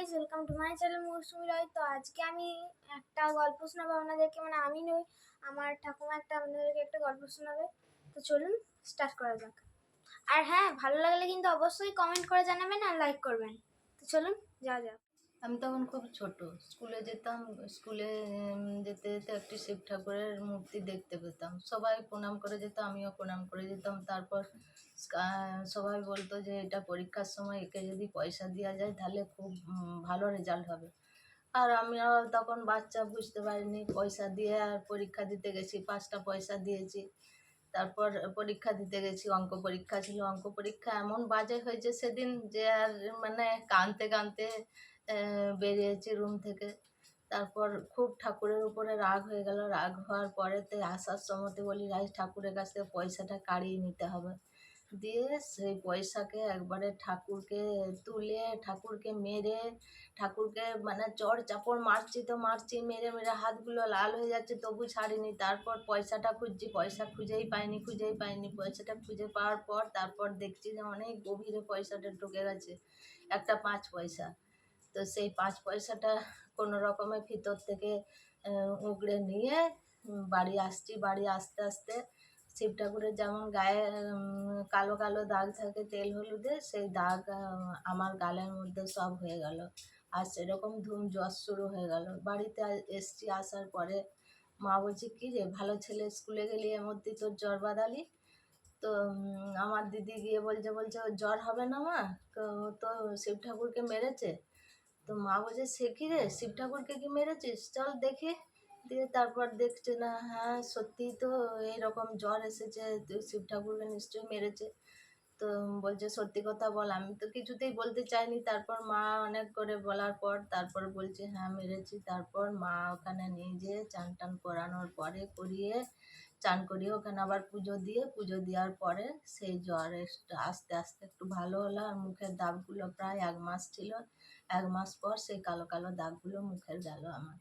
Guys welcome to my channel Mousumi Roy তো আজকে আমি একটা গল্প শোনাবো আপনাদেরকে। মানে আমি নই, আমার ঠাকুমা একটা আপনাদেরকে একটা গল্প শোনাবে। তো চলুন স্টার্ট করা যাক। আর হ্যাঁ ভালো লাগলে কিন্তু অবশ্যই কমেন্ট করে জানাবেন আর লাইক করবেন। তো চলুন, যাওয়া যাক। আমি তখন খুব ছোট। স্কুলে যেতাম, স্কুলে যেতে যেতে একটি শিব ঠাকুরের মূর্তি দেখতে পেতাম। সবাই প্রণাম করে যেত, আমিও প্রণাম করে যেতাম। তারপর সবাই বলতো যে, এটা পরীক্ষার সময় একে যদি পয়সা দেওয়া যায়, তাহলে খুব ভালো রেজাল্ট হবে। আর আমিও তখন বাচ্চা বুঝতে পারিনি, পয়সা দিয়ে আর পরীক্ষা দিতে গেছি, পাঁচটা পয়সা দিয়েছি। তারপর পরীক্ষা দিতে গেছি, অঙ্ক পরীক্ষা ছিল। অঙ্ক পরীক্ষা এমন বাজে হয়েছে সেদিন যে, আর মানে কাঁদতে কাঁদতে বেরিয়েছি রুম থেকে। তারপর খুব ঠাকুরের উপরে রাগ হয়ে গেল। রাগ হওয়ার পরেতে আসার সময়তে বলি রাজ ঠাকুরের কাছ থেকে পয়সাটা কাড়িয়ে নিতে হবে। দিয়ে সেই পয়সাকে একবারে ঠাকুরকে তুলে, ঠাকুরকে মেরে, ঠাকুরকে মানে চড় চাপড় মারছি তো মারছি, মেরে মেরে হাতগুলো লাল হয়ে যাচ্ছে, তবু ছাড়িনি। তারপর পয়সাটা খুঁজছি, পয়সা খুঁজেই পাইনি খুঁজেই পাইনি। পয়সাটা খুঁজে পাওয়ার পর তারপর দেখছি যে অনেক গভীরে পয়সাটা ঢুকে গেছে। একটা পাঁচ পয়সা। তো সেই পাঁচ পয়সাটা কোনো রকমে ভিতর থেকে উগড়ে নিয়ে বাড়ি আসছি। বাড়ি আসতে আসতে শিব ঠাকুরের যেমন গায়ে কালো কালো দাগ থাকে, তেল হলুদে সেই দাগ আমার গালের মধ্যে সব হয়ে গেল। আর সেরকম ধুম জ্বর শুরু হয়ে গেল। বাড়িতে এসছি, আসার পরে মা বলছে, কী রে, ভালো ছেলে, স্কুলে গেলি এর মধ্যেই তোর জ্বর বাঁধালি? তো আমার দিদি গিয়ে বলছে বলছে জ্বর হবে না মা? তো শিব ঠাকুরকে মেরেছে। তো মা বলছে, সে কি রে? শিব ঠাকুরকে কি মেরেছিস? চল দেখে। দিয়ে তারপর দেখছে, না হ্যাঁ সত্যিই তো এইরকম জ্বর এসেছে শিব ঠাকুরকে নিশ্চয়ই মেরেছে। তো বলছে, সত্যি কথা বল, আমি তো কিছুতেই বলতে চাইনি। তারপর মা অনেক করে বলার পর তারপর বলছে হ্যাঁ মেরেছি। তারপর মা ওখানে নিয়ে যেয়ে চান টান করানোর পরে করিয়ে চান করি ওখানে আবার পুজো দিয়ে, পুজো দেওয়ার পরে সেই জ্বর আস্তে আস্তে একটু ভালো হলো আর মুখের দাগগুলো প্রায় এক মাস ছিল। এক মাস পর সেই কালো কালো দাগগুলো মুখের গেল আমার।